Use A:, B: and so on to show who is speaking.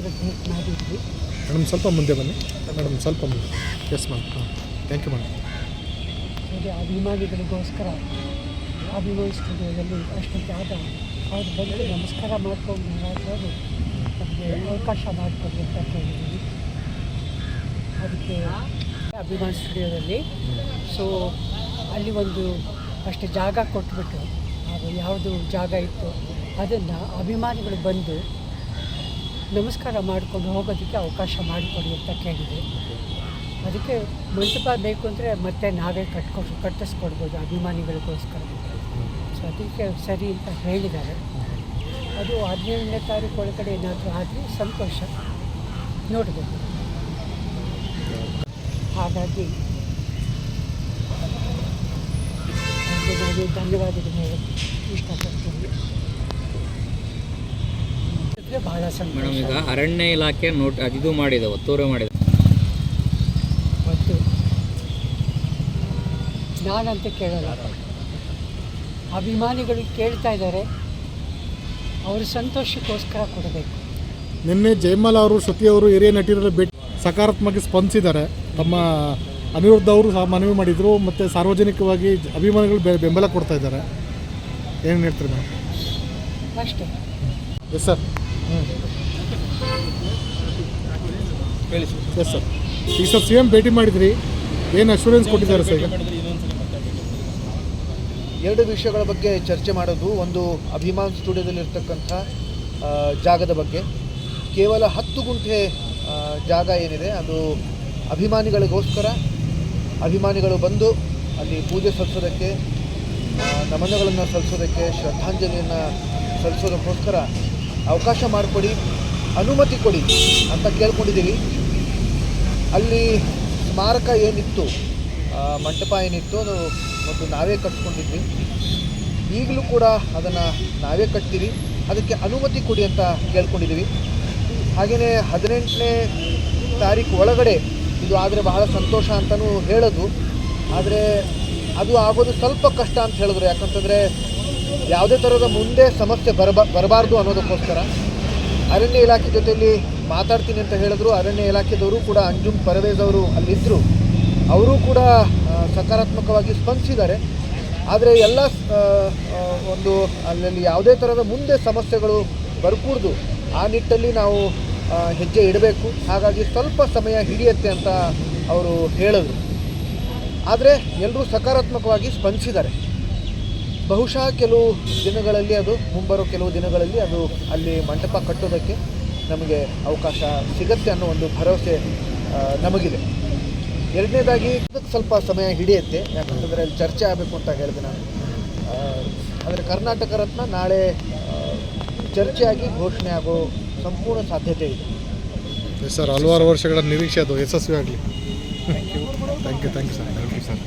A: ಮಾಡೋದಕ್ಕೆ ಮಾಡಿದ್ವಿ.
B: ಮೇಡಮ್ ಸ್ವಲ್ಪ ಮುಂದೆ ಬನ್ನಿ. ಮೇಡಮ್ ಸ್ವಲ್ಪ ಮುಂದೆ. ಎಸ್ ಮ್ಯಾಮ್ ಹಾಂ. ಥ್ಯಾಂಕ್ ಯು ಮೇಡಮ್
A: ಹಾಗೆ ಅಭಿಮಾನಿಗಳಿಗೋಸ್ಕರ ಅಭಿಮಾನಿ ಸ್ಟುಡಿಯೋದಲ್ಲಿ ಅಷ್ಟು ಆದ ಅವ್ರು ಬಂದು ನಮಸ್ಕಾರ ಮಾಡ್ಕೊಂಡು ಮಾತಾಡೋದು ನಮಗೆ ಅವಕಾಶ ಮಾಡಿಕೊಡಿ ಅಂತ ಕೇಳಿದ್ದೀವಿ. ಅದಕ್ಕೆ ಅಭಿಮಾನಿ ಸ್ಟುಡಿಯೋದಲ್ಲಿ ಸೊ ಅಲ್ಲಿ ಒಂದು ಅಷ್ಟು ಜಾಗ ಕೊಟ್ಬಿಟ್ಟು ಅದು ಯಾವುದು ಜಾಗ ಇತ್ತು ಅದನ್ನು ಅಭಿಮಾನಿಗಳು ಬಂದು ನಮಸ್ಕಾರ ಮಾಡಿಕೊಂಡು ಹೋಗೋದಕ್ಕೆ ಅವಕಾಶ ಮಾಡಿಕೊಡಿ ಅಂತ ಕೇಳಿದೆ. ಅದಕ್ಕೆ ಮಂಟಪ ಬೇಕು ಅಂದರೆ ಮತ್ತೆ ನಾವೇ ಕಟ್ಕೊ, ಕಟ್ಟಿಸ್ಕೊಡ್ಬೋದು ಅಭಿಮಾನಿಗಳಿಗೋಸ್ಕರ. ಸೊ ಅದಕ್ಕೆ ಸರಿ ಅಂತ ಹೇಳಿದ್ದಾರೆ. ಅದು ಹದಿನೇಳನೇ ತಾರೀಕು ಒಳಗಡೆ ಏನಾದರೂ ಆದರೆ ಸಂತೋಷ. ನೋಡಬೇಕು ಹಾಗಾಗಿ ನಾನು ಧನ್ಯವಾದಗಳು ಹೇಳಕ್ಕೆ ಇಷ್ಟಪಡ್ತೀನಿ. ಭಾಳ
C: ಮೇಡಮ್ ಈಗ ಅರಣ್ಯ ಇಲಾಖೆ ನೋಟ್ ಇದು ಮಾಡಿದೆ ಒತ್ತುವರಿ ಮಾಡಿದೆ.
A: ಮತ್ತು ನಾನಂತ ಕೇಳಲ್ಲ. ಅಭಿಮಾನಿಗಳು ಕೇಳ್ತಾ ಇದ್ದಾರೆ. ಅವ್ರ ಸಂತೋಷಕ್ಕೋಸ್ಕರ ಕೊಡಬೇಕು.
B: ನಿನ್ನೆ ಜಯಮಾಲ ಅವರು ಶ್ರುತಿ ಅವರು ಹಿರಿಯ ನಟಿರಲ್ಲಿ ಭೇಟಿ ಸಕಾರಾತ್ಮಕ ಸ್ಪಂದಿಸಿದ್ದಾರೆ. ತಮ್ಮ ಅನಿರುದ್ಧ ಅವರು ಸಹ ಮನವಿ ಮಾಡಿದರು ಮತ್ತು ಸಾರ್ವಜನಿಕವಾಗಿ ಅಭಿಮಾನಿಗಳು ಬೆ- ಬೆಂಬಲ ಕೊಡ್ತಾ ಇದ್ದಾರೆ. ಏನು ಹೇಳ್ತೀರಿ ಮೇಡಮ್?
A: ಅಷ್ಟೇ.
B: ಎಸ್ ಸರ್ ಎಸ್ ಸರ್ ಈಗ ಸರ್ ಸಿ ಎಂ ಭೇಟಿ ಮಾಡಿದ್ರಿ. ಏನು ಅಶ್ಯೂರೆನ್ಸ್ ಕೊಟ್ಟಿದ್ದಾರೆ ಸರ್ ಈಗ?
D: ಎರಡು ವಿಷಯಗಳ ಬಗ್ಗೆ ಚರ್ಚೆ ಮಾಡೋದು ಒಂದು ಅಭಿಮಾನ್ ಸ್ಟುಡಿಯೋದಲ್ಲಿರ್ತಕ್ಕಂಥ ಜಾಗದ ಬಗ್ಗೆ. ಕೇವಲ ಹತ್ತು ಗುಂಟೆ ಜಾಗ ಏನಿದೆ ಅದು ಅಭಿಮಾನಿಗಳಿಗೋಸ್ಕರ ಅಭಿಮಾನಿಗಳು ಬಂದು ಅಲ್ಲಿ ಪೂಜೆ ಸಲ್ಲಿಸೋದಕ್ಕೆ ನಮನಗಳನ್ನು ಸಲ್ಲಿಸೋದಕ್ಕೆ ಶ್ರದ್ಧಾಂಜಲಿಯನ್ನು ಸಲ್ಲಿಸೋದಕ್ಕೋಸ್ಕರ ಅವಕಾಶ ಮಾಡಿಕೊಡಿ, ಅನುಮತಿ ಕೊಡಿ ಅಂತ ಕೇಳ್ಕೊಂಡಿದ್ದೀವಿ ಅಲ್ಲಿ ಸ್ಮಾರಕ ಏನಿತ್ತು ಮಂಟಪ ಏನಿತ್ತು ಅದು ಮತ್ತು ನಾವೇ ಕಟ್ಸ್ಕೊಂಡಿದ್ವಿ ಈಗಲೂ ಕೂಡ ಅದನ್ನು ನಾವೇ ಕಟ್ತೀವಿ ಅದಕ್ಕೆ ಅನುಮತಿ ಕೊಡಿ ಅಂತ ಕೇಳ್ಕೊಂಡಿದ್ದೀವಿ. ಹಾಗೆಯೇ ಹದಿನೆಂಟನೇ ತಾರೀಕು ಒಳಗಡೆ, ಇದು ಆದರೆ ಬಹಳ ಸಂತೋಷ ಅಂತಲೂ ಹೇಳೋದು. ಆದರೆ ಅದು ಆಗೋದು ಸ್ವಲ್ಪ ಕಷ್ಟ ಅಂತ ಹೇಳಿದ್ರು. ಯಾಕಂತಂದರೆ ಯಾವುದೇ ಥರದ ಮುಂದೆ ಸಮಸ್ಯೆ ಬರಬ, ಬರಬಾರ್ದು ಅನ್ನೋದಕ್ಕೋಸ್ಕರ ಅರಣ್ಯ ಇಲಾಖೆ ಜೊತೆಯಲ್ಲಿ ಮಾತಾಡ್ತೀನಿ ಅಂತ ಹೇಳಿದ್ರು. ಅರಣ್ಯ ಇಲಾಖೆದವರು ಕೂಡ ಅಂಜುಮ್ ಪರವೇಜ್ ಅವರು ಅಲ್ಲಿದ್ದರು ಅವರು ಕೂಡ ಸಕಾರಾತ್ಮಕವಾಗಿ ಸ್ಪಂದಿಸಿದ್ದಾರೆ. ಆದರೆ ಎಲ್ಲ ಒಂದು ಅಲ್ಲಲ್ಲಿ ಯಾವುದೇ ಥರದ ಮುಂದೆ ಸಮಸ್ಯೆಗಳು ಬರಕೂಡ್ದು ಆ ನಿಟ್ಟಲ್ಲಿ ನಾವು ಹೆಜ್ಜೆ ಇಡಬೇಕು. ಹಾಗಾಗಿ ಸ್ವಲ್ಪ ಸಮಯ ಹಿಡಿಯುತ್ತೆ ಅಂತ ಅವರು ಹೇಳಿದರು. ಆದರೆ ಎಲ್ಲರೂ ಸಕಾರಾತ್ಮಕವಾಗಿ ಸ್ಪಂದಿಸಿದ್ದಾರೆ. ಬಹುಶಃ ಕೆಲವು ದಿನಗಳಲ್ಲಿ ಅದು ಮುಂಬರೋ ಕೆಲವು ದಿನಗಳಲ್ಲಿ ಅದು ಅಲ್ಲಿ ಮಂಟಪ ಕಟ್ಟೋದಕ್ಕೆ ನಮಗೆ ಅವಕಾಶ ಸಿಗುತ್ತೆ ಅನ್ನೋ ಒಂದು ಭರವಸೆ ನಮಗಿದೆ. ಎರಡನೇದಾಗಿ ಅದಕ್ಕೆ ಸ್ವಲ್ಪ ಸಮಯ ಹಿಡಿಯುತ್ತೆ. ಯಾಕಂತಂದರೆ ಅಲ್ಲಿ ಚರ್ಚೆ ಆಗಬೇಕು ಅಂತ ಹೇಳಿದೆ ನಾನು. ಆದರೆ ಕರ್ನಾಟಕ ರತ್ನ ನಾಳೆ ಚರ್ಚೆಯಾಗಿ ಘೋಷಣೆ ಆಗೋ ಸಂಪೂರ್ಣ ಸಾಧ್ಯತೆ ಇದೆ.
B: ಸರ್ ಹಲವಾರು ವರ್ಷಗಳ ನಿರೀಕ್ಷೆ ಅದು ಯಶಸ್ವಿ ಆಗಲಿ thank you thank you thank you sir thank you sir